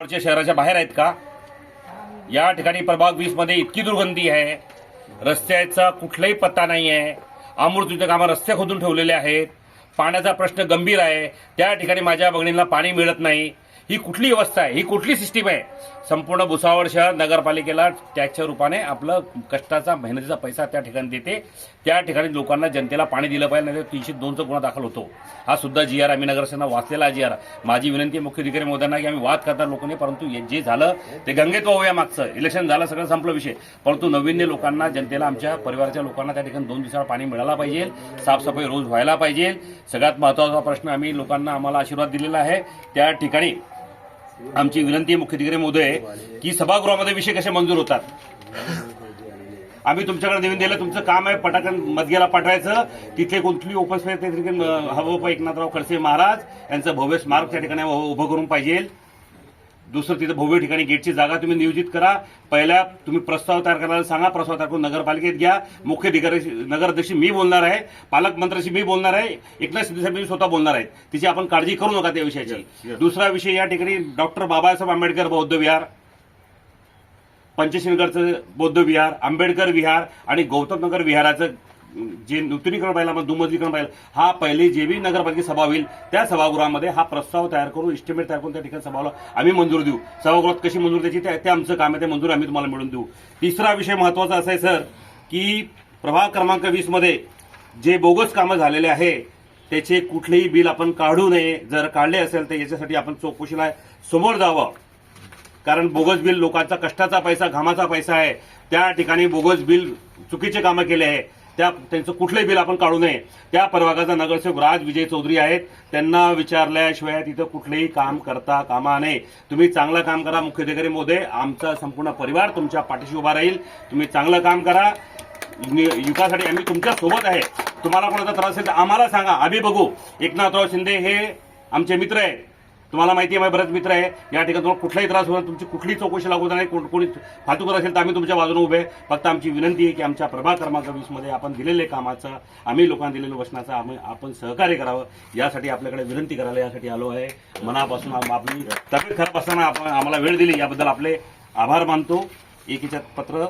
शहराच्या बाहेर आहेत का? या ठिकाणी प्रभाग वीसमध्ये इतकी दुर्गंधी आहे. रस्त्याचा कुठलाही पत्ता नाही आहे अमृतीचे काम रस्ते खोदून ठेवलेले आहेत. पाण्याचा प्रश्न गंभीर आहे. त्या ठिकाणी माझ्या बहिणींना पाणी मिळत नाही. ही कुठली व्यवस्था आहे? ही कुठली सिस्टीम आहे? संपूर्ण भुसावळ शहर नगरपालिकेला टॅक्सच्या रूपाने आपलं कष्टाचा मेहनतीचा पैसा त्या ठिकाणी देते. त्या ठिकाणी लोकांना जनतेला पाणी दिलं पाहिजे नाही तीनशे दोनचा गुन्हा दाखल होतो. हा सुद्धा जी आर आम्ही नगरसेना वाचलेला जी आर माझी विनंती मुख्य अधिकारी मोदयांना की आम्ही वाद करणार लोकांनी परंतु जे झालं ते गंगेत वाहूया मागचं. इलेक्शन झालं सगळं संपलं विषय. परंतु नवीन्य लोकांना जनतेला आमच्या परिवाराच्या लोकांना त्या ठिकाणी दोन दिवसाला पाणी मिळायला पाहिजे. साफसफाई रोज व्हायला पाहिजे. सगळ्यात महत्त्वाचा प्रश्न आम्ही लोकांना आम्हाला आशीर्वाद दिलेला आहे. त्या ठिकाणी आमची विनंती आहे मुख्य अधिकारी महोदय की सभागृहामध्ये विषय कसे मंजूर होतात? आम्ही तुमच्याकडे देऊन दिलं तुमचं काम आहे पटाकन मदग्याला पाठवायचं. तिथे कुठली ओपन स्पेस एकनाथराव खडसे महाराज यांचं भव्य स्मारक त्या ठिकाणी उभं करून पाहिजे. दुसरं तिथं भव्य ठिकाणी गेटची जागा तुम्ही नियोजित करा. पहिल्या तुम्ही प्रस्ताव तयार करायला सांगा. प्रस्ताव तयार करून नगरपालिकेत घ्या. मुख्य अधिकारी नगराध्यक्ष मी बोलणार आहे. पालकमंत्र्याशी मी बोलणार आहे. एकनाथ शिंदे साहेब मी स्वतः बोलणार आहे. तिची आपण काळजी करू नका त्या विषयाची. दुसरा विषय या ठिकाणी डॉक्टर बाबासाहेब आंबेडकर बौद्ध विहार पंचशिलगडचं बौद्ध विहार आंबेडकर विहार आणि गौतम नगर विहाराचं जे नूतनीकरण पाहिला मग दुमजलीकरण पाहिलं हा पहिले जे बी नगरपालिका सभा होईल त्या सभागृहामध्ये हा प्रस्ताव तयार करून इस्टिमेट तयार करून त्या ठिकाणी सभाला आम्ही मंजूर देऊ. सभागृहात कशी मंजूर द्यायची ते आमचं काम आहे ते मंजूर आम्ही तुम्हाला मिळून देऊ. तिसरा विषय महत्त्वाचा असा आहे सर की प्रभाग क्रमांक वीसमध्ये जे बोगस कामं झालेले आहे त्याचे कुठलेही बिल आपण काढू नये. जर काढले असेल तर याच्यासाठी आपण चौकशीला समोर जावं. कारण बोगस बिल लोकांचा कष्टाचा पैसा घामाचा पैसा आहे. त्या ठिकाणी बोगस बिल चुकीचे कामं केले आहे. त्या त्यांचं कुठलंही बिल आपण काढू नये. त्या प्रभागाचा नगरसेवक राज विजय चौधरी आहेत. त्यांना विचारल्याशिवाय तिथं कुठलेही काम करता कामा नये. तुम्ही चांगलं काम करा मुख्याधिकारी मोदे मोदय आमचा संपूर्ण परिवार तुमच्या पाठीशी उभा राहील. तुम्ही चांगलं काम करा. युकासाठी आम्ही तुमच्यासोबत आहे. तुम्हाला कोणाचा त्रास असेल तर आम्हाला सांगा. आम्ही बघू. एकनाथराव शिंदे हे आमचे मित्र आहेत. तुम्हाला माहिती आहे माझे बरेच मित्र आहे. या ठिकाणी तुम्हाला कुठलाही त्रास होणार तुमची कुठलीही चौकशी लागू नाही. कोण- कोणी फालतू करत असेल तर आम्ही तुमच्या बाजूने उभे फक्त आमची विनंती आहे की आमच्या प्रभाग क्रमांक वीसमध्ये आपण दिलेले कामाचं आम्ही लोकांना दिलेलं वचनाचं आम्ही आपण सहकार्य करावं. यासाठी आपल्याकडे विनंती करायला यासाठी आलो आहे. मनापासून आपली तब्येत खराब असताना आपण आम्हाला वेळ दिली. याबद्दल आपले आभार मानतो. एकीच्यात पत्र